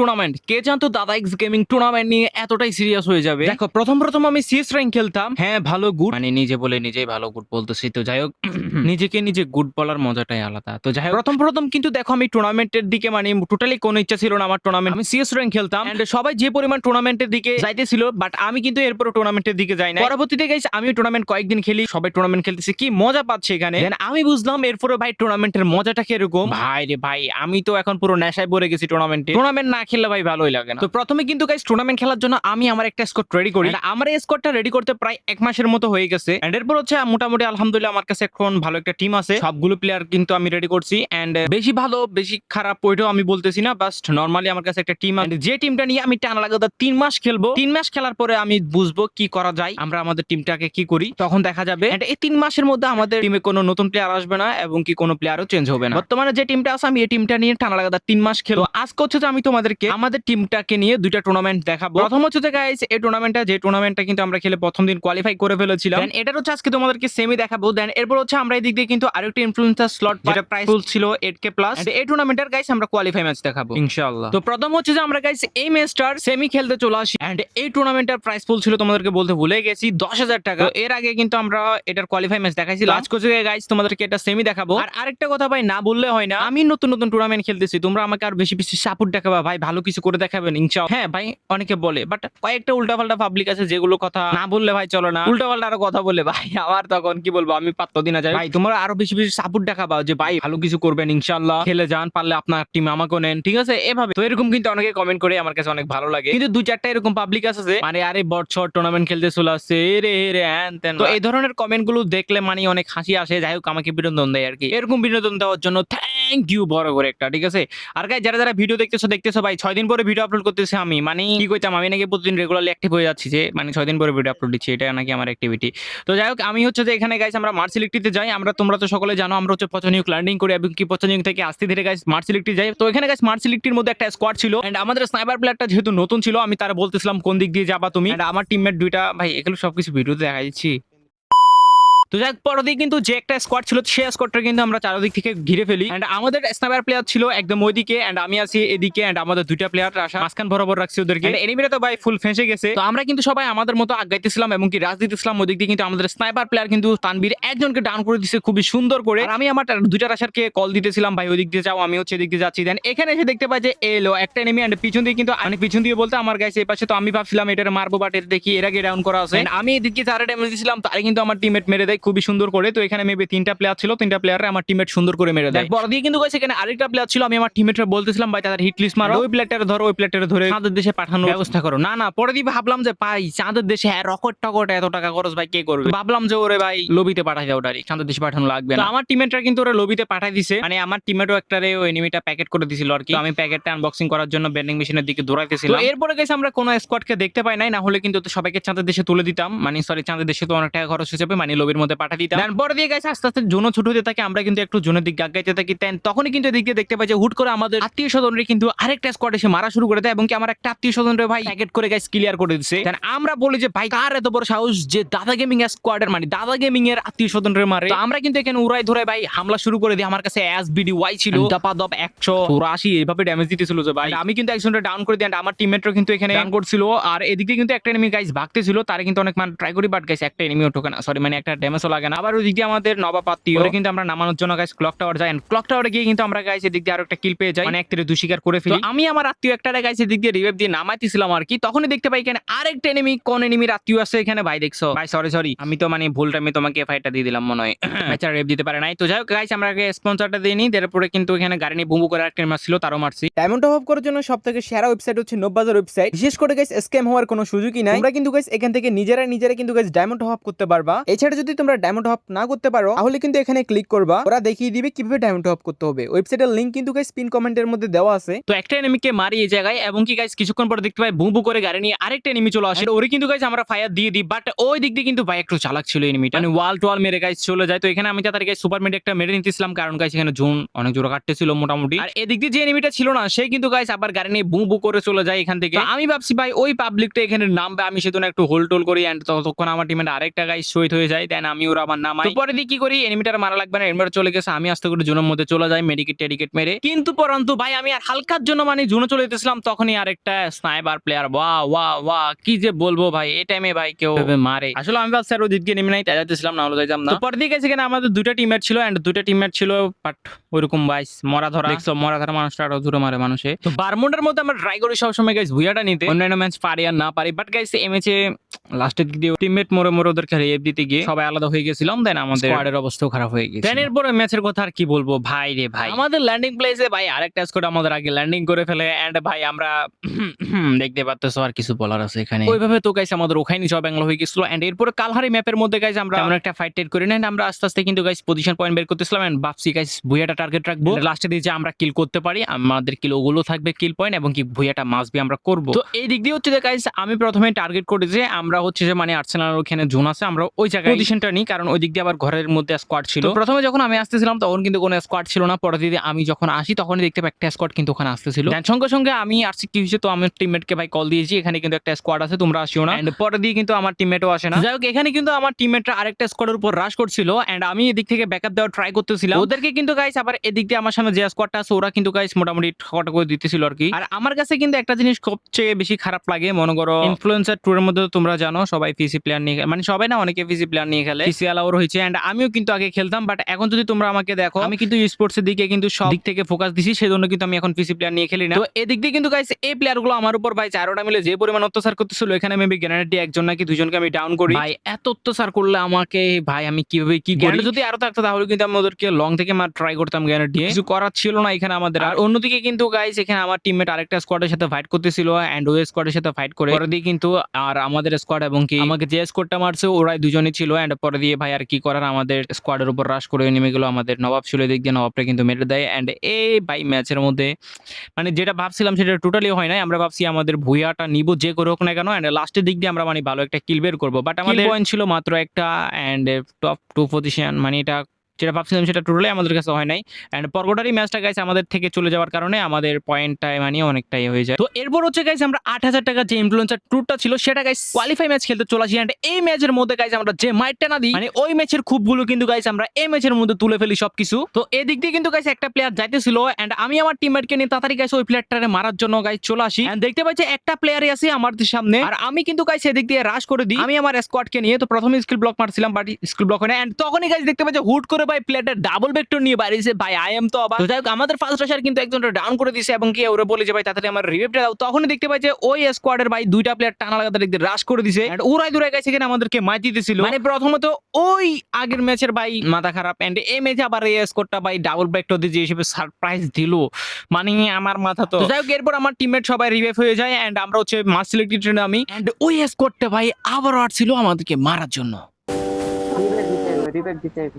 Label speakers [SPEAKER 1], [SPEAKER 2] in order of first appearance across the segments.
[SPEAKER 1] Tournament কে জানতো দাদা x gaming tournament নিয়ে এতটাই সিরিয়াস হয়ে যাবে? দেখো প্রথম প্রথম আমি সিএস র্যাঙ্ক খেলতাম। হ্যাঁ ভালো গুড মানে নিজে বলে নিজেই ভালো গুড বলতেছি তো যাই হোক নিজেকে নিজে গুড বলার মজাটাই আলাদা। তো যাই হোক প্রথম প্রথম কিন্তু দেখো আমি টুর্নামেন্টের দিকে মানে টোটালি কোনো ইচ্ছা ছিল না আমার টুর্নামেন্ট আমি সিএস র্যাঙ্ক খেলতাম। And সবাই যে পরিমাণ টুর্নামেন্টের দিকে যাইতেছিল বাট আমি কিন্তু এরপর টুর্নামেন্টের দিকে যাই না পরবর্তীতে গাইস আমি টুর্নামেন্ট কয়েকদিন খেলি সবাই টুর্নামেন্ট খেলতেছে। কি মজা পাচ্ছে এখানে। Then আমি বুঝলাম এরপরে ভাই টুর্নামেন্টের মজাটা কীরকম? ভাই রে ভাই আমি তো এখন পুরো নেশায় পড়ে গেছি টুর্নামেন্টে টুর্নামেন্ট না খেললে ভাই ভালোই লাগে না। তো প্রথমে কিন্তু গাইস টুর্নামেন্ট খেলার জন্য আমি আমার একটা স্কোর রেডি করি। আমার এই স্কোরটা রেডি করতে প্রায় এক মাসের মতো হয়ে গেছে। এন্ড এরপর হচ্ছে মোটামুটি আলহামদুলিল্লাহ আমার কাছে এখন ভালো একটা টিম আছে। সবগুলো প্লেয়ার কিন্তু আমি রেডি করছি। এন্ড বেশি ভালো বেশি খারাপ ওইটাও আমি বলতেছি না। বাস নর্মালি আমার কাছে একটা টিম আছে। যে টিমটা নিয়ে আমি টানা লাগাতে তিন মাস খেলব তিন মাস খেলার পরে আমি বুঝব কি করা যায় আমরা আমাদের টিমটাকে কি করি তখন দেখা যাবে। এই তিন মাসের মধ্যে আমাদের টিমে কোনো নতুন প্লেয়ার আসবে না এবং কি কোনো প্লেয়ারও চেঞ্জ হবে না। বর্তমানে যে টিমটা আছে আমি এই টিমটা নিয়ে টানা লাগাতার তিন মাস খেলো আজকে হচ্ছে যে আমি তোমাদেরকে আমাদের টিমটাকে নিয়ে দুইটা টুর্নামেন্ট দেখাবো। প্রথম হচ্ছে যে গাইস এই টুর্নামেন্টটা যে টুর্নামেন্টটা কিন্তু আমরা খেলে প্রথম দিন কোয়ালিফাই করে ফেলেছিলাম। Then এটার হচ্ছে আজকে তোমাদেরকে সেমি দেখাবো। দেন এরপর হচ্ছে আমরা এই দিক দিয়ে কিন্তু আরেকটা ইনফ্লুয়েন্সার স্লট যেটা প্রাইস ছিল 8k প্লাস এই টুর্নামেন্টের গাইস আমরা কোয়ালিফাই ম্যাচ দেখাবো। ইনশাআল্লাহ। তো প্রথম হচ্ছে যে আমরা গাইস এই ম্যাচটার সেমি খেলতে চলে আসি। এন্ড এই টুর্নামেন্টের প্রাইস পুল ছিল তোমাদেরকে বলতে ভুলে গেছি 10000 টাকা। এর আগে কিন্তু আমরা এটার কোয়ালিফাই ম্যাচ দেখাইছিলাম। আজকে হচ্ছে গাইস তোমাদেরকে এটা সেমি দেখাবো। আর আরেকটা কথা ভাই না বললে হয় না। আমি নতুন নতুন টুর্নামেন্ট খেলতেছি। তোমরা আমাকে আর বেশি বেশি সাপোর্ট দেখাবা ভাই। ভালো কিছু করে দেখাবেন, ইনশাআল্লাহ। হ্যাঁ ভাই, অনেকে বলে বাট কয়েকটা উল্টাপাল্টা পাবলিক আছে যেগুলো কথা না বললে ভাই চলো না। উল্টাপাল্টা আরও কথা বলে ভাই, আমার তখন কি বলব, আমি পাত্র দিনা যাই ভাই, তোমরা আরও বেশি বেশি সাপোর্ট দেখাবা যে ভাই ভালো কিছু করবেন, ইনশাআল্লাহ। খেলে যান, পারলে আপনার টিম আমাকেও নেন, ঠিক আছে? এভাবে। তো এরকম কিন্তু অনেকে কমেন্ট করে, আমার কাছে অনেক ভালো লাগে। কিন্তু দু চারটা এরকম পাবলিক আছে যে মানে আরে বছর টুর্নামেন্ট খেলতে চলে আসছে রে রে হ্যান ত্যান। তো এই ধরনের কমেন্টগুলো দেখলে মানে অনেক হাসি আসে। যাই হোক, আমাকে বিনোদন দেয় আর কি। এরকম বিনোদন দেওয়ার জন্য থ্যাংক ইউ বড় করে একটা, ঠিক আছে? আর গাই যারা যারা ভিডিও দেখতেছো দেখতেছো ভাই, ছয় দিন পরে ভিডিও আপলোড করতেছি আমি। মানে কি কইতাম, আমি নাকি প্রতিদিন রেগুলারলি অ্যাক্টিভ হয়ে যাচ্ছি যে মানে ছয় দিন পরে ভিডিও আপলোড দিচ্ছি, এটা নাকি আমার অ্যাক্টিভিটি তো যাই হোক, আমি হচ্ছে যে এখানে গাইস আমরা মার্সিলিকটিতে যাই। আমরা, তোমরা তো সকলে জানো, আমরা হচ্ছে পচনিউক ল্যান্ডিং করি, এবং কি পচনিউক থেকে আসতে ধীরে গাইস মার্সিলিকটি যাই। তো এখানে গাইস মার্সিলিকটির মধ্যে একটা স্কোয়াড ছিল এন্ড আমাদের স্নাইপার প্লেয়ারটা যেহেতু নতুন ছিল, আমি তারা বলতেছিলাম, কোন দিক দিয়ে যাবা তুমি? আমার টিমমেট দুইটা, ভাই, এগুলো সবকিছু ভিডিওতে দেখা দিচ্ছি তো যাক পরদিকে কিন্তু যে একটা স্কোয়াড ছিল সেই স্কোয়াডটা কিন্তু আমরা চারদিক থেকে ঘিরে ফেলি। এন্ড আমাদের স্নাইপার প্লেয়ার ছিল একদম ওইদিকে এন্ড আমি আছি এদিকে এন্ড আমাদের দুইটা প্লেয়ার আসা। মাঝখান বরাবর রাখছি ওদেরকে। এনিমিরা তো ভাই ফুল ফেঁসে গেছে। তো আমরা কিন্তু সবাই আমাদের মতো আগাইতেছিলাম এবং কি ইসলাম ওদিক দিয়ে কিন্তু আমাদের স্নাইপার প্লেয়ার কিন্তু তানবীর একজনকে ডাউন করে দিচ্ছে খুবই সুন্দর করে। আর আমি আমার দুইটা রাশারকে কল দিতেছিলাম ভাই ওদিক দিয়ে যাও আমি হচ্ছে এদিক দিয়ে যাচ্ছি। দেন এখানে এসে দেখতে পাই যে এলো একটা এনিমি এন্ড পিছন দিয়ে কিন্তু অনেক পিছন দিয়ে বলতে আমার গাইছে এই পাশে তো আমি ভাবছিলাম এটার মারবো বাট এটা দেখি এর আগে ডাউন করা আছে। আমি এদিকে যারা ড্যামেজ দিয়েছিলাম তারে কিন্তু আমার টিমমেট মেরে দেয়। খুবই সুন্দর করে তো এখানে মেবি তিনটা প্লেয়ার ছিল তিনটা প্লেয়ারে আমার টিমমেট সুন্দর করে মেরে দেয়। বড় দিয়ে কিন্তু গাইছে এখানে আরেকটা প্লেয়ার ছিল আমি আমার টিমমেটরা বলতেছিলাম ভাই তাদের হিট লিস্ট মারো। ওই প্লেয়ারটা ধরো ওই প্লেয়ারটা ধরে চাঁদের দেশে পাঠানোর ব্যবস্থা করো। না না পরে দিয়ে ভাবলাম যে ভাই চাঁদের দেশে হ্যাঁ রকট টকট এত টাকা খরচ ভাই কে করবে? ভাবলাম যে ওরে ভাই লবিতে পাঠাই দাও ডাইরেক্ট। চাঁদের দেশে পাঠানো লাগবে না। আমার টিমমেটরা কিন্তু ওরা লবিতে পাঠাই দিছে। মানে আমার টিমমেটও একটা রে ওই এনিমিটা প্যাকেট করে দিছিল আর কি। আমি প্যাকেটটা আনবক্সিং করার জন্য বেন্ডিং মেশিনের দিকে দৌড়াইতেছিলাম। এরপরে গেছে আমরা কোনো স্কোয়াডকে দেখতে পাই নাই না হলে কিন্তু তো সবাইকে চাঁদের দেশে তুলে দিতাম। মানে সরি চাঁদের দেশে তো অনেক টাকা খরচ হয়ে যাবে মানে লবির মধ্যে পাঠিয়ে দিতাম। দেন পরে দিয়ে গেছে আস্তে আস্তে জোন ছোট হতে থাকে আমরা কিন্তু একটু জোনের দিকে আগাইতে থাকি। তেন তখনই কিন্তু এদিক দিয়ে দেখতে পাই যে হুট করে আমাদের আত্মীয় স্বজনরে কিন্তু আরেকটা স্কোয়াড এসে মারা শুরু করে দেয় এবং কি আমার একটা আত্মীয় স্বজনরে ভাই প্যাকেট করে গাইস ক্লিয়ার করে দিচ্ছে দেন আমরা বলি যে ভাই কার এত বড় সাহস যে দাদা গেমিং স্কোয়াডের মানে দাদা গেমিং এর আত্মীয় স্বজনরে মারে? তো আমরা কিন্তু এখানে উড়াই ধরে ভাই হামলা শুরু করে দিই। আমার কাছে এস বিডি ওয়াই ছিল। দপা দপ একশো চৌরাশি এইভাবে ড্যামেজ দিতেছিল যে ভাই। আমি কিন্তু একজনটা ডাউন করে দিই and আমার টিমমেটরা কিন্তু এখানে ডাউন করছিল। আর এদিকে কিন্তু একটা এনিমি গাইস ভাগতে ছিল তারা কিন্তু অনেক মানে ট্রাই করি বাট গাইস একটা এনিমিও ঠোকে না। সরি মানে একটা ড্যামেজও লাগে না। আবার ওদিক দিয়ে আমাদের নবাপাত্তি ওরা কিন্তু আমরা নামানোর জন্য গাইস ক্লক টাওয়ার যাই ক্লক টাওয়ারে গিয়ে কিন্তু আমরা গাইস এদিক দিয়ে আরও একটা কিল পেয়ে যাই। মানে এক থেকে দুই শিকার করে ফেলি। আমি আমার আত্মীয় একটা গাইস এদিক দিয়ে রিভাইভ দিয়ে নামাইতেছিলাম আর কি। তখনই দেখতে পাই এখানে আরেকটা এনিমি কোন এনিমির আত্মীয় আছে এখানে? ভাই, দেখছ? ভাই সরি সরি আমি তো মানে ভুল টাইমে তোমাকে এফআইটা দিয়ে দিলাম, মনে হয়। বেচারা রেপ দিতে পারে নাই। তো যাই হোক গাইস আমরা আগে স্পন্সরটা দিয়ে নিই। তারপরে কিন্তু এখানে গাড়ি নিয়ে বুম্বু করে একটা মারছিল তারও মারছি
[SPEAKER 2] ডায়মন্ড অফ করার জন্য সব থেকে সেরা ওয়েবসাইট হচ্ছে নব্বাজার ওয়েবসাইট বিশেষ করে গাইস স্ক্যাম হওয়ার কোনো সুযোগই নাই। তোমরা কিন্তু গাইস এখান থেকে নিজেরা নিজেরা কিন্তু গাইস ডায়মন্ড অফ করতে পারবা। এছাড়া যদি তোমরা ডায়মন্ড হপ না করতে পারো তাহলে কিন্তু এখানে ক্লিক করবা। ওরা দেখিয়ে দিবে কীভাবে ডায়মন্ড অফ করতে হবে। ওয়েবসাইটের লিংক কিন্তু গাইস পিন কমেন্টের মধ্যে দেওয়া আছে।
[SPEAKER 1] তো একটা এনিমিকে মারি এই জায়গায় এবং কি গাইস কিছুক্ষণ পরে দেখতে পাই বুবু করে গাড়ি নিয়ে আরেকটা এনিমি চলে আসে। ওরে কিন্তু গাইস আমরা ফায়ার দিয়ে দিই বাট ওই দিক দিয়ে কিন্তু ভাই একটু চালাক ছিল এনিমিটা মানে ওয়াল টোয়াল মেরে গাইস চলে যায়। তো এখানে আমি তাদের গাইস সুপার মিড একটা মেরে নিতেছিলাম কারণ গাইস এখানে জোন অনেক জোরে কাটতেছিল মোটামুটি। আর এদিক দিয়ে যে এনিমিটা ছিল না সে কিন্তু গাইস আবার গাড়ি নিয়ে বুবু করে চলে যায় এখান থেকে। আমি ভাবছি ভাই ওই পাবলিকটা এখানে নামবে আমি সেজন্য একটু হোল টোল করি এন্ড ততক্ষণ আমার টিমের আরেকটা গাইস শহীদ হয়ে যায়। দেন আমি আমি ওরা আমার নামাই পরে দিয়ে কি করি? এনিমিটার মারা লাগবে না এনিমিটার চলে গেছে আমি আস্তে করে জোনের মধ্যে চলে যাই মেডিকেট টেডিকেট মেরে। কিন্তু পরন্তু ভাই আমি আর হালকার জন্য মানে জোনে চলে যেতেছিলাম তখনই আরেকটা স্নাইপার প্লেয়ার ওয়া ওয়া ওয়া কি যে বলব ভাই এই টাইমে ভাই কেউ মারে। আসলে আমি ভাবছি আর ওদিকে নেমে নাই তাই যাইতেছিলাম না হলে যাইতাম না। পরে দিকে সেখানে আমাদের দুটা টিমের ছিল এন্ড দুটা টিমের ছিল বাট ওইরকম বাইস মরা ধরা দেখছ মরা ধরা মানুষটা আরও দূরে মারে মানুষে। তো বারমুন্ডার মধ্যে আমরা ট্রাই করি সবসময় গাইস ভুইয়াটা নিতে। অন্যান্য ম্যাচ পারি আর না পারি বাট গাইস এই ম্যাচে লাস্টের দিক দিয়ে টিমমেট মরে মরে ওদেরকে রেপ দিতে গিয়ে সবাই আলাদা হয়ে গেছিলাম দেন আমাদের স্কোয়াডের অবস্থাও খারাপ হয়ে গেছে দেন এরপরে ম্যাচের কথা আর কি বলব? ভাই রে ভাই। আমাদের ল্যান্ডিং প্লেসে ভাই আরেকটা স্কোয়াড আমাদের আগে ল্যান্ডিং করে ফেলে এন্ড ভাই আমরা দেখতে পাচ্তেছো আর কিছু বলার আছে এখানে। ওইভাবে তো গাইস আমাদের ওখানে সব ব্যাংলো হয়ে গেছিল এন্ড এরপরে কালহারি ম্যাপের মধ্যে গাইস আমরা আমরা একটা ফাইট টেট করে নেন আমরা আস্তে আস্তে কিন্তু গাইস পজিশন পয়েন্ট বের করতেছিলাম এন্ড ভাবছি গাইস ভুইয়াটা টার্গেট রাখব। লাস্টে দিয়ে যে আমরা কিল করতে পারি আমাদের কিল ওগুলো থাকবে কিল পয়েন্ট এবং কি ভুইয়াটা মাসবি আমরা করব। তো এই দিক দিয়ে হচ্ছে যে গাইস আমি প্রথমে টার্গেট করি যে আমরা হচ্ছে যে মানে আর্সেনাল ওখানে জোন আছে আমরা ওই জায়গায় পজিশনটা নিই কারণ ওই দিক দিয়ে আবার ঘরের মধ্যে স্কোয়াড ছিল। প্রথমে যখন আমি আসতেছিলাম তখন কিন্তু কোনো স্কোয়াড ছিল না। পরে দিয়ে আমি যখন আসি তখনই দেখতে পাই একটা স্কোয়াড কিন্তু ওখানে আসতেছিল। সঙ্গে সঙ্গে আমি আসছি কি হয়েছে তো আমার টিমমেটকে ভাই কল দিয়েছি। এখানে কিন্তু একটা স্কোয়াড আছে তোমরা আসিও না। এন্ড পরে দিয়ে কিন্তু আমার টিমমেটও আসে না। যাই হোক এখানে কিন্তু আমার টিমমেটরা আরেকটা স্কোয়াডের উপর রাশ করছিল। এন্ড আমি এদিক থেকে ব্যাকআপ দেওয়ার ট্রাই করতেছিলাম। ওদেরকে কিন্তু গাইস আবার এদিক দিয়ে আমার সামনে যে স্কোয়াডটা আছে ওরা কিন্তু গাইস মোটামুটি ঠকাটা করে দিতেছিল আর কি আর আমার কাছে কিন্তু একটা জিনিস সবচেয়ে বেশি খারাপ লাগে মনে করো ইনফ্লুয়েন্সার ট্যুরের মধ্যে তোমরা জানো সবাই পিসি প্লেয়ার নিয়ে মানে সবাই না অনেকে পিসি প্লেয়ার নিয়ে খেলে। পিসি অ্যালাউর হয়েছে এন্ড আমিও কিন্তু আগে খেলতাম বাট এখন যদি তোমরা আমাকে দেখো আমি কিন্তু স্পোর্টস এর দিকে কিন্তু সব দিক থেকে ফোকাস দিছি সেজন্য কিন্তু আমি এখন পিসি প্লেয়ার নিয়ে খেলি না। তো এদিক দিয়ে কিন্তু গাইস এই প্লেয়ারগুলো আমার উপর ভাই চারোটা মিলে যে পরিমাণ অত্যাচার করতেছিল এখানে মেবি গ্যানারিটি একজন নাকি দুজনকে আমি ডাউন করি। ভাই এত অত্যাচার করলে আমাকে ভাই আমি কীভাবে কি গ্যানারি যদি আরও থাকতো তাহলে কিন্তু আমি ওদেরকে লং থেকে মার ট্রাই করতাম গ্যানারিটি কিছু করার ছিল না এখানে আমাদের। আর অন্যদিকে কিন্তু গাইস এখানে আমার টিমমেট আরেকটা স্কোয়াডের সাথে ফাইট করতেছিল এন্ড ওই স্কোয়াডের সাথে ফাইট করে। পরে দিয়ে কিন্তু আর আমাদের স্কোয়াড এবং কি আমাকে যে স্কোয়াডটা মারছে ওরাই দুজনই ছিল এন্ড পরে দিয়ে ভাই আর কি করার? আমাদের স্কোয়াডের উপর রাশ করে নেমে গেলো আমাদের নবাব ছিল দিক দিয়ে নবাবটা কিন্তু মেরে দেয়। অ্যান্ড এই ভাই ম্যাচের মধ্যে মানে যেটা ভাবছিলাম সেটা টোটালি হয় নাই। আমরা ভাবছি আমাদের ভুইয়াটা নিব যে করে হোক না কেন। অ্যান্ড লাস্টের দিক দিয়ে আমরা মানে ভালো একটা কিল বের করব। বাট আমাদের পয়েন্ট ছিল মাত্র একটা অ্যান্ড টপ টু পজিশন মানে এটা যেটা ভাবছিলাম সেটা টোটালি আমাদের কাছে হয় নাই। অ্যান্ড পরগোটারি ম্যাচটা গাইছে আমাদের থেকে চলে যাওয়ার কারণে আমাদের পয়েন্টটা মানে অনেকটাই হয়ে যায়। তো এরপর হচ্ছে গাইছে আমরা আট হাজার টাকা যে ইনফ্লুয়েন্সার ট্যুরটা ছিল, সেটা গাইস কোয়ালিফাই ম্যাচ খেলতে চলে আসি। এন্ড এই ম্যাচের মধ্যে গাইছে আমরা যে মাইটটা না দিই মানে ওই ম্যাচের খুবগুলো কিন্তু গাইছে আমরা এই ম্যাচের মধ্যে তুলে ফেলি সবকিছু। তো এই দিক দিয়ে কিন্তু গাইছে একটা প্লেয়ার যাইতেছিল। অ্যান্ড আমি আমার টিমমেটকে নিয়ে তাড়াতাড়ি গাইছে ওই প্লেয়ারটারে মারার জন্য গাইছে চলে আসি। অ্যান্ড দেখতে পাচ্ছি একটা প্লেয়ারই আছে আমার সামনে। আর আমি কিন্তু গাইছে এদিক দিয়ে রাশ করে দিই। আমি আমার স্কোয়াডকে নিয়ে তো প্রথমে স্কিল ব্লক মারছিলাম বাট স্কিল ব্লক হয় না এন্ড তখনই গাইছে দেখতে পাচ্ছি হুট করে ভাই প্লেয়ারটা ডাবল ভেক্টর নিয়ে বাড়িছে ভাই আই এম তো অবাক। যাই হোক আমাদের ফার্স্ট রাশার কিন্তু একজনটা ডাউন করে দিয়েছে এবং কি ওরা বলে যে ভাই তাড়াতাড়ি আমার রিভেভটা দাও। তখনই দেখতে পাই যে ওই স্কোয়াডের ভাই দুইটা প্লেয়ার টানা লাগাতে দেখতে রাশ করে দিছে and ওরাই দূরে গেছে কিনা আমাদেরকে মাইতি দিতেছিল মানে প্রথমত ওই আগের ম্যাচের ভাই মাথা খারাপ। এন্ড এই ম্যাচে আবার এই স্কোরটা ভাই ডাবল ভেক্টর দিয়ে যে হিসেবে সারপ্রাইজ দিল। মানে আমার মাথা তো তো যাই হোক এরপর আমার টিমমেট সবাই রিভাইভ হয়ে যায়। এন্ড আমরা হচ্ছে মাস সিলেক্টেড ট্রেনে আমি এন্ড ওই স্কোরটা ভাই আবারও আসছিল আমাদেরকে মারার জন্য।
[SPEAKER 3] দিতে হবে দিতে হবে।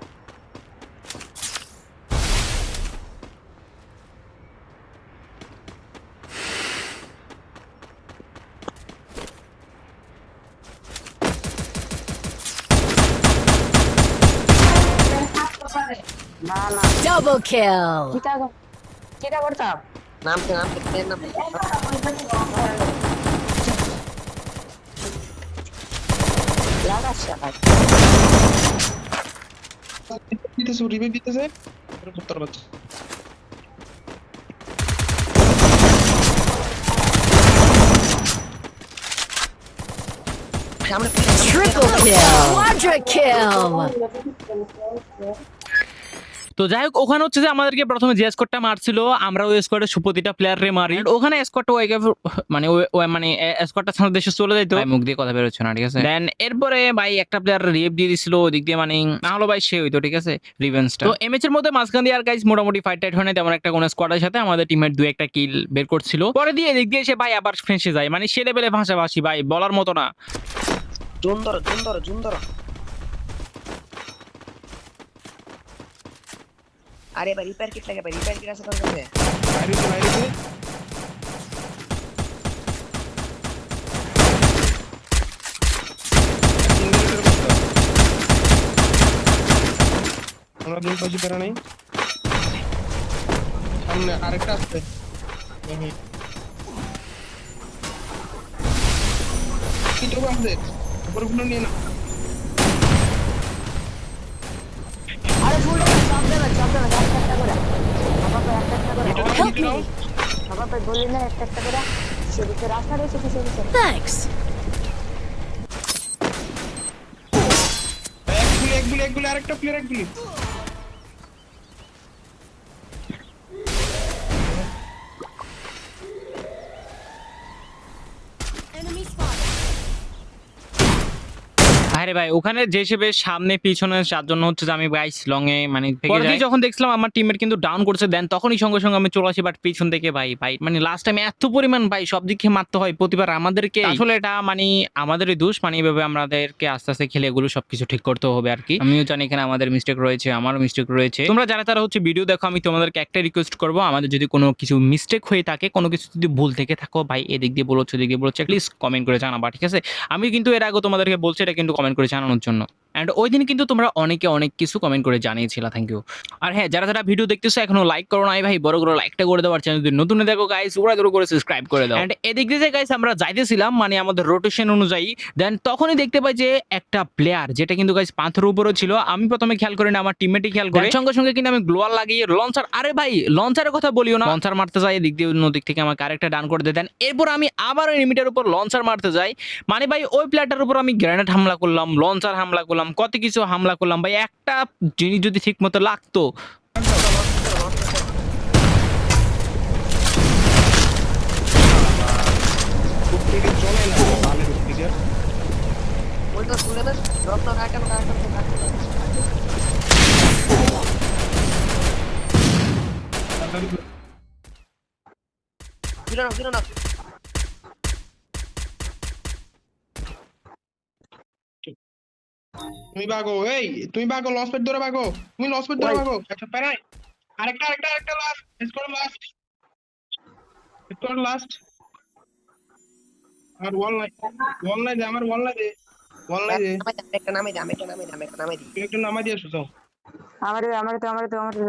[SPEAKER 3] না না
[SPEAKER 4] Double kill.
[SPEAKER 3] কিটা কিটা করতাম নামতে নামতে প্লেন নামতে লাগাচ্ছে ভাই
[SPEAKER 5] দিতেছে রিভাইভ দিতেছে পরে কুত্তার বাচ্চা
[SPEAKER 4] Triple kill. Quadra kill.
[SPEAKER 1] তো যাই হোক ওখানে হচ্ছে যে আমাদেরকে প্রথমে যে স্কোরটা মারছিল আমরা ওই স্কোয়াডের সুপতিটা প্লেয়ারে মারি। ওখানে স্কোরটা ওই মানে মানে স্কোরটা সামনে দেশে চলে যাইতো। ভাই মুখ দিয়ে কথা বেরোচ্ছে না ঠিক আছে? দেন এরপরে ভাই একটা প্লেয়ার রিভ দিয়ে দিছিল ওদিক দিয়ে মানে না হলো ভাই সে হইতো ঠিক আছে? রিভেন্সটা তো এমএচ এর মধ্যে মাঝখান দিয়ে আর গাইস মোটামুটি ফাইট টাইট হয় না তেমন একটা কোন স্কোয়াডের সাথে। আমাদের টিমের দু একটা কিল বের করছিল। পরে দিয়ে এদিক দিয়ে এসে ভাই আবার ফেঁসে যায়। মানে সে লেভেলে ভাষাভাষি ভাই বলার মতো না।
[SPEAKER 3] জুন ধরো জুন ধরো জুন ধরো আরে ভাই রিপেয়ার কিট লাগে ভাই রিপেয়ার কিট আছে তোর কাছে
[SPEAKER 5] বাইরে হচ্ছে, বাইরে হচ্ছে। তিন মিনিটের মতো। আমরা দুই পাশে পেরা নেই সামনে আরেকটা আসছে হুম। কি দেবো আমাদের উপরগুলো নিয়ে না
[SPEAKER 3] আরে ফুল সব দেবে সব দেবে একটা একটা করে বাবা একটা একটা করে
[SPEAKER 5] এটা
[SPEAKER 4] Help
[SPEAKER 5] নাও,
[SPEAKER 4] me.
[SPEAKER 3] বাবা বলি না একটা একটা করে? সেদিকে রাস্তা রয়েছে কিছু কিছু?
[SPEAKER 4] Thanks.
[SPEAKER 5] এক গুলি এক গুলি এক গুলি আরেকটা প্লেয়ার এক গুলি।
[SPEAKER 1] আরে ভাই ওখানে যে হিসেবে সামনে পিছনে যার জন্য হচ্ছে যে আমি গাইস লং এ মানে
[SPEAKER 2] পরে
[SPEAKER 1] যখন দেখছিলাম আমার টিমের কিন্তু ডাউন করছে দেন তখনই সঙ্গে সঙ্গে আমি চলে আসি বাট পিছন থেকে ভাই ভাই মানে লাস্ট টাইম এত পরিমাণ ভাই সব দিকে মারতে হয় প্রতিবার আমাদেরকে। আসলে এটা মানে আমাদেরই দোষ মানে এইভাবে আমাদেরকে আস্তে আস্তে খেলে এগুলো সবকিছু ঠিক করতে হবে আর কি। আমিও জানি এখানে আমাদের মিস্টেক রয়েছে আমারও মিস্টেক রয়েছে। তোমরা যারা তারা হচ্ছে ভিডিও দেখো আমি তোমাদেরকে একটা রিকোয়েস্ট করব আমাদের যদি কোনো কিছু মিস্টেক হয়ে থাকে কোনো কিছু যদি ভুল থেকে থাকো ভাই এদিক দিয়ে বলছো এদিক দিয়ে বলছো প্লিজ কমেন্ট করে জানাবা ঠিক আছে? আমি কিন্তু এর আগে তোমাদেরকে বলছি এটা কিন্তু কমেন্ট করে আনানোর জন্য। অ্যান্ড ওই দিন কিন্তু তোমরা অনেকে অনেক কিছু কমেন্ট করে জানিয়েছিল থ্যাংক ইউ আর হ্যাঁ যারা যারা ভিডিও দেখতেছো এখনও লাইক করো নাই ভাই বড় করে লাইকটা করে দেওয়ার চ্যানেল যদি নতুন দেখো গাইস ওরা দূর করে সাবস্ক্রাইব করে দাও। অ্যান্ড এদিক দিয়ে গাইস আমরা যাইতেছিলাম মানে আমাদের রোটেশন অনুযায়ী দেন তখনই দেখতে পাই যে একটা প্লেয়ার যেটা কিন্তু গাইস পাথরের উপরে ছিল। আমি প্রথমে খেয়াল করি না আমার টিমমেটই খেয়াল করে। সঙ্গে সঙ্গে কিন্তু আমি গ্লোয়ার লাগিয়ে লঞ্চার আরে ভাই লঞ্চারের কথা বলিও না। লঞ্চার মারতে যাই এদিক দিয়ে অন্য দিক থেকে আমার আরেকটা ডান করে দেয়। দেন এরপর আমি আবার এনিমিটার উপর লঞ্চার মারতে যাই। মানে ভাই ওই প্লেয়ারটার উপর আমি গ্রেনেড হামলা করলাম লঞ্চার হামলা করলাম। কত কিছু হামলা করলাম ভাই একটা জিনিস যদি ঠিক মতো লাগতো
[SPEAKER 5] খুব থেকে চলে না বালের উপর থেকে
[SPEAKER 3] ওই তো শুনে না ড্রপ তো কাটা কাটা কাটা ফিরো না ফিরো না
[SPEAKER 5] তুমি বাগো এই তুমি বাগো লস পেট ধরে বাগো তুমি লস পেট ধরে। বাগো আচ্ছা প্যারাই আরেকটা আরেকটা আরেকটা last score last score last আর ওয়াল নাই ওয়াল নাই দে আমার ওয়াল নাই দে ওয়াল নাই দে।
[SPEAKER 3] একটা নামে দে আমি একটা নামে দে আমি একটা নামে দে।
[SPEAKER 5] তুই নামে নামাই দিয়ে যাও।
[SPEAKER 3] আমারে আমারে তো আমারে তো আমারে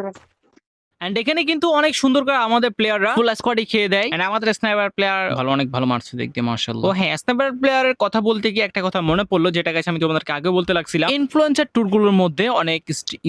[SPEAKER 1] এন্ড এখানে কিন্তু অনেক সুন্দর করে আমাদের প্লেয়াররা ফুল স্কোয়াডই খেয়ে দেয়। এন্ড আমাদের স্নাইপার প্লেয়ার ভালো অনেক ভালো মারছে দেখতে মার্শাল্লাহ ও হ্যাঁ স্নাইপার প্লেয়ারের কথা বলতে গিয়ে একটা কথা মনে পড়ল যেটা গেছে আমি তোমাদেরকে আগে বলতে লাগছিলাম। ইনফ্লুয়েন্সার ট্যুরগুলোর মধ্যে অনেক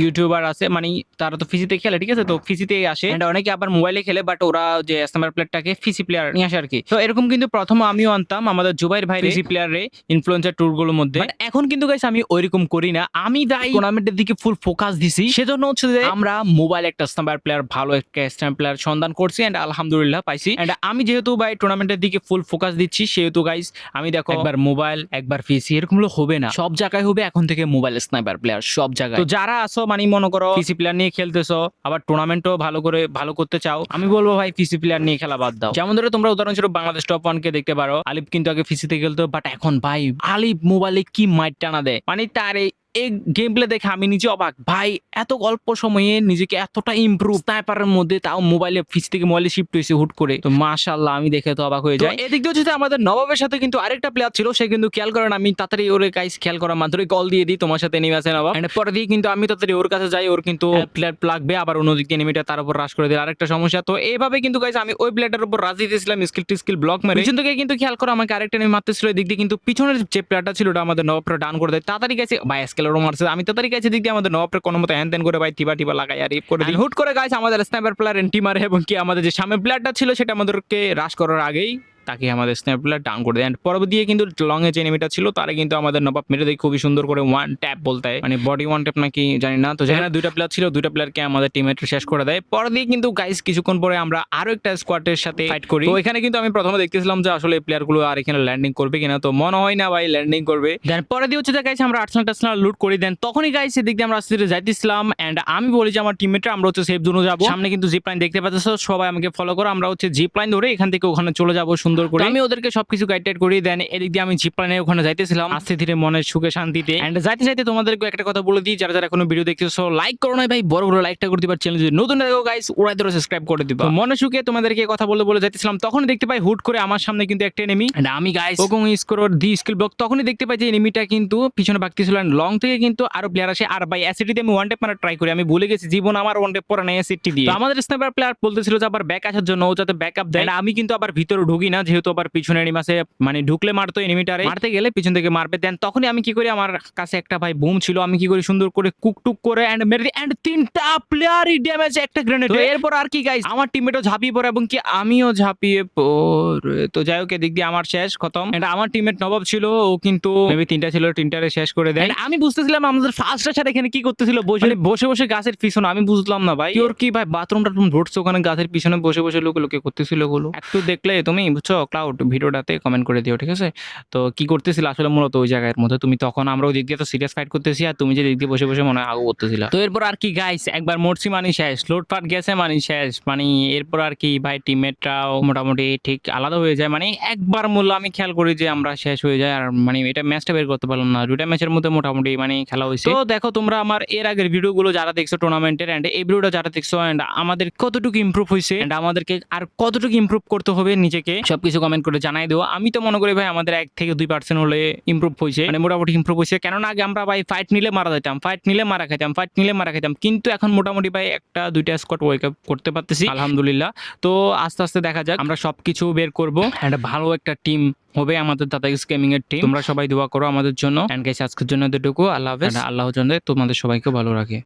[SPEAKER 1] ইউটিউবার আছে মানে তারা তো ফিজিতে খেলে ঠিক আছে? তো ফিজিতেই আসে। এন্ড অনেকে আবার মোবাইলে খেলে বাট ওরা যে স্নাইপার প্লেয়ারটাকে ফিসি প্লেয়ার নিয়ে আসে আর কি তো এরকম কিন্তু প্রথম আমিও আনতাম আমাদের জুবাইর ভাই ফিসি প্লেয়ারে ইনফ্লুয়েন্সার ট্যুরগুলোর মধ্যে। এখন কিন্তু গাইস আমি ওইরকম করি না। আমি দাই টুর্নামেন্টের দিকে ফুল ফোকাস দিছি সেজন্য হচ্ছে যে আমরা মোবাইল একটা স্নাইপার প্লেয়ার ভালো একটা স্ট্যাম্প প্লেয়ার সন্ধান করছি এন্ড আলহামদুলিল্লাহ পাইছি। এন্ড আমি যেহেতু ভাই টুর্নামেন্টের দিকে ফুল ফোকাস দিচ্ছি সেহেতু গাইস আমি দেখো একবার মোবাইল একবার পিসি এরকম হবে না। সব জায়গায় হবে এখন থেকে মোবাইল স্নাইপার প্লেয়ার সব জায়গায়। তো যারা আসো মানে মনে করো পিসি প্লেয়ার নিয়ে খেলতেছো আবার টুর্নামেন্টও ভালো করে ভালো করতে চাও আমি বলব ভাই পিসি প্লেয়ার নিয়ে খেলা বাদ দাও। যেমন ধরো তোমরা উদাহরণস্বরূপ বাংলাদেশ টপ ওয়ান কে দেখতে পারো আলিফ কিন্তু আগে পিসিতে খেলতো বাট এখন ভাই আলিফ মোবাইলে কি মাইট টানা দেয়? মানে তার এই এই গেম প্লে দেখে আমি নিজে অবাক। ভাই এত অল্প সময়ে নিজেকে এতটা ইমপ্রুভ স্নাইপারের মধ্যে তাও মোবাইলে ফিস থেকে মোবাইলে শিফট হয়েছে হুট করে। তো মাশাল্লাহ আমি দেখে তো অবাক হয়ে যাই। এদিক দিয়ে যদি আমাদের নবাবের সাথে কিন্তু আরেকটা প্লেয়ার ছিল সে কিন্তু খেয়াল করেন আমি তাড়াতাড়ি ওর গাইস খেয়াল করার মাত্রই কল দিয়ে দিই তোমার সাথে নেমে আসে নবাব পরে দিয়ে কিন্তু আমি তাড়াতাড়ি ওর কাছে যাই ওর কিন্তু প্লেয়ার লাগবে আবার অন্যদিক দিয়ে নেমেটা তার উপর রাশ করে দিল আরেকটা সমস্যা। তো এইভাবে কিন্তু গাইস আমি ওই প্লেয়ারটার উপর রাজ দিতেছিলাম স্কিল টি স্কিল ব্লক মেরে। পিছন থেকে কিন্তু খেয়াল করো আমাকে আরেকটা নেমে মারতেছিল এদিক দিয়ে কিন্তু পিছনের যে প্লেয়ারটা ছিল ওটা আমাদের নবাবটা ডান করে দেয়। তাড়াতাড়ি গেছে ভাই স্কেলেরও মারছে আমি তো গেছে দিক দিয়ে আমাদের নবাবের কোনো মতো হ্যান দেন করে ভাই টিবা টিবা লাগাই আর রিপ করে দিই হুট করে গাইস আমাদের স্নাইপার প্লেয়ার এন্টি মারে এবং কি আমাদের যে সামনে প্লেয়ারটা ছিল সেটা আমাদেরকে রাশ করার আগেই তাকে আমাদের স্ন্যাপ প্লেয়ার ডাউন করে দেয়। পরবর্তী দিয়ে কিন্তু লং এ যে এনিমিটা ছিল, তারা কিন্তু আমাদের নবাব মেরে দেয়, খুবই সুন্দর করে ওয়ান ট্যাপ বলতে মানে বডি ওয়ান ট্যাপ নাকি জানি না। তো যেখানে দুইটা প্লেয়ার ছিল, দুইটা প্লেয়ারকে আমাদের টিমেট শেষ করে দেয়। পরে দিয়ে কিন্তু গাইস কিছুক্ষণ পরে আমরা আরও একটা স্কোয়াডের সাথে ফাইট করি। তো এখানে কিন্তু আমি প্রথমে দেখতেছিলাম যে আসলে প্লেয়ারগুলো আর এখানে ল্যান্ডিং করবে কিনা। তো মনে হয় না ভাই ল্যান্ডিং করবে। দেন পরে দিয়ে হচ্ছে গাইস আমরা আর্সেনাল টার্সেনাল লুট করে। দেন তখনই গাইস এদিক দিয়ে আমরা আস্তে যাইতেছিলাম। এন্ড আমি বলি যে আমার টিমমেটরা আমরা হচ্ছে সেফ জোনে যাব। সামনে কিন্তু জিপ লাইন দেখতে পাচ্ছ, সবাই আমাকে ফলো করো। আমরা হচ্ছে জিপ লাইন ধরে এখান থেকে ওখানে চলে যাব। সুন্দর সুন্দর করে। আমি ওদেরকে সবকিছু গাইড টাইড করিয়ে দেন। এদিক দিয়ে আমি জিপ লাইনের ওখানে যাইতেছিলাম। আস্তে ধীরে মনের সুখে শান্তিতে। এন্ড যাইতে যাইতে তোমাদেরকে একটা কথা বলে দিই যারা যারা কোনো ভিডিও দেখতেছো লাইক করো না ভাই বড় বড় লাইকটা করে দিবার চ্যানেল যদি নতুন দেখো গাইস ওরাই ধরে সাবস্ক্রাইব করে দিবা। মনে সুখে তোমাদেরকে কথা বলে বলে যাইতেছিলাম তখন দেখতে পাই হুট করে আমার সামনে কিন্তু একটা এনিমি এন্ড আমি গাইস ওকং স্কোর দি স্কিল ব্লক তখনই দেখতে পাই যে এনিমিটা কিন্তু পিছনে ভাগতেছিল। এন্ড লং থেকে কিন্তু আরও প্লেয়ার আসে। আর ভাই অ্যাসিডিতে আমি ওয়ান টেপ মারা ট্রাই করি। আমি ভুলে গেছি জীবন আমার ওয়ান টেপ পরে নাই অ্যাসিডটি দিয়ে। তো আমাদের স্নাইপার প্লেয়ার বলতেছিল যে আবার ব্যাক আসার জন্য ও যাতে ব্যাকআপ দেয়। And আমি কিন্তু আবার ভিতরে ঢুকি না যেহেতু আবার পিছনে এনিমি আছে মানে ঢুকলে মারতো এনিমিটারে মারতে গেলে পিছন থেকে মারবে। দেন তখনই আমি কি করি আমার কাছে একটা ভাই বুম ছিল আমি কি করি সুন্দর করে কুক টুক করে এন্ড মেরে এন্ড তিনটা প্লেয়ারই ড্যামেজ একটা গ্রেনেড এরপর আর কি গাইস আমার টিমমেটও ঝাঁপিয়ে পড়ে এবং কি আমিও ঝাঁপিয়ে পড়ে। তো যাই হোক এদিক দিয়ে আমার শেষ খতম। And আমার টিমমেট নবাব ছিল ও কিন্তু মেবি তিনটা ছিল তিনটারে শেষ করে দেয়। আমি বুঝতেছিলাম আমাদের ফার্স্ট স্যার এখানে কি করতেছিল বসে বসে বসে গাছের পিছনে আমি বুঝলাম না ভাই। ওর কি ভাই? বাথরুম টাথরুম ধরছে ওখানে গাছের পিছনে বসে বসে লোকে লোকে করতেছিলগুলো একটু দেখলে তুমি বুঝছ? ক্লাউড ভিডিওটাতে কমেন্ট করে দিও, ঠিক আছে? তো কি করতেছিল আসলে মূলত ওই জায়গার মধ্যে? তুমি তখন আমরা ওই দিক দিয়ে তো সিরিয়াস ফাইট করতেছি আর তুমি যে দিক দিয়ে বসে বসে মনে হয় আগু করতেছিল। তো এরপর আর কি গাইস একবার মরছি মানি শেষ লোড পাট গেছে মানি শেষ মানে এরপর আর কি ভাই টিমমেটরাও মোটামুটি ঠিক আলাদা হয়ে যায়। মানে একবার মূল্য আমি খেয়াল করি যে আমরা শেষ হয়ে যায় আর মানে এটা ম্যাচটা বের করতে পারলাম না। দুটা ম্যাচের মধ্যে মোটামুটি মানে খেলা হয়েছে। তো দেখো তোমরা আমার এর আগের ভিডিওগুলো যারা দেখছ টুর্নামেন্টের অ্যান্ড এই ভিডিওটা যারা দেখছ অ্যান্ড আমাদের কতটুকু ইমপ্রুভ হয়েছে এন্ড আমাদেরকে আর কতটুকু ইমপ্রুভ করতে হবে নিজেকে সবকিছু কমেন্ট করে জানাই দেবো আমি তো মনে করি ভাই আমাদের এক থেকে দুই পার্সেন্ট হলে ইমপ্রুভ হয়েছে মানে মোটামুটি ইমপ্রুভ হয়েছে কেননা আগে আমরা ভাই ফাইট নিলে মারা যেতাম ফাইট নিলে মারা খেতাম ফাইট নিলে মারা খেতাম কিন্তু এখন মোটামুটি ভাই একটা, দুইটা স্কট ওয়েক আপ করতে পারতেছি। আলহামদুলিল্লাহ। তো আস্তে আস্তে দেখা যাক, আমরা সবকিছু বের করব। একটা ভালো একটা টিম হবে আমাদের দাদা গেমিং এর টিম তোমরা সবাই দোয়া করো আমাদের জন্য। এন্ড গাইস আজকের জন্য এতটুকু। আল্লাহ হাফেজ। আল্লাহ জানে তোমাদের সবাইকে ভালো রাখে।